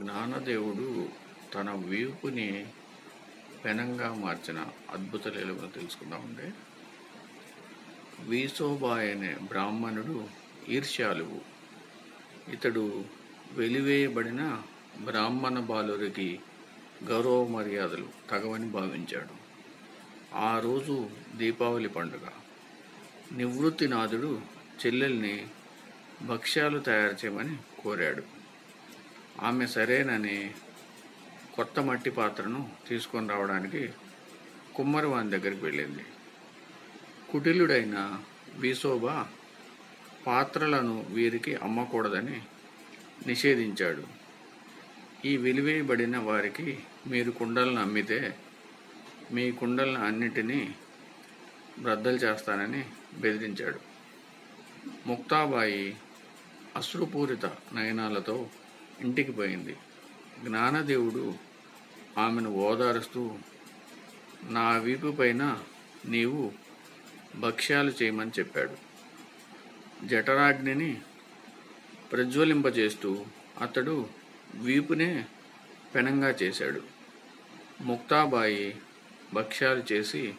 జ్ఞానదేవుడు తన వీపుని పెనంగా మార్చిన అద్భుత లీలలు తెలుసుకుందామండి. వీసోబాయ్ అనే బ్రాహ్మణుడు ఈర్ష్యాలువు. ఇతడు వెలివేయబడిన బ్రాహ్మణ బాలురికి గౌరవ మర్యాదలు తగవని భావించాడు. ఆ రోజు దీపావళి పండుగ. నివృత్తినాథుడు చెల్లెల్ని భక్ష్యాలు తయారు చేయమని కోరాడు. ఆమె సరేనని కొత్త మట్టి పాత్రను తీసుకొని రావడానికి కుమ్మరి వాని దగ్గరికి వెళ్ళింది. కుటిలుడైన వీసోబా పాత్రలను వీరికి అమ్మకూడదని నిషేధించాడు. ఈ విలువేయబడిన వారికి మీరు కుండలను అమ్మితే మీ కుండలను అన్నిటినీ బ్రద్దలు చేస్తానని బెదిరించాడు. ముక్తాబాయి అశ్రుపూరిత నయనాలతో ఇంటికి పోయింది. జ్ఞానదేవుడు ఆమెను ఓదారుస్తూ నా వీపు పైన నీవు భక్ష్యాలు చేయమని చెప్పాడు. జఠరాగ్నిని ప్రజ్వలింపజేస్తూ అతడు వీపునే పెనంగా చేశాడు. ముక్తాబాయి భక్ష్యాలు చేసి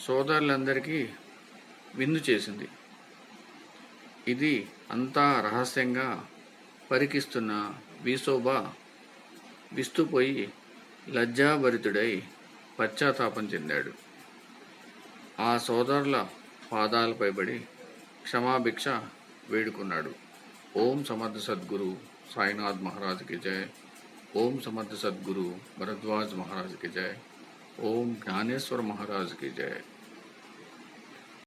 సోదరులందరికీ విందు చేసింది. ఇది అంతా రహస్యంగా పరికిస్తున్న వీసోబా విస్తుపోయి లజ్జాభరితుడై పశ్చాత్తాపం చెందాడు. ఆ సోదరుల పాదాలపై పడి క్షమాభిక్ష వేడుకున్నాడు. ఓం సమర్థ సద్గురు సాయినాథ్ మహారాజ్కి జయ. ఓం సమర్థ సద్గురు భరద్వాజ్ మహారాజ్కి జయ. ఓం జ్ఞానేశ్వర మహారాజ్కి జయ.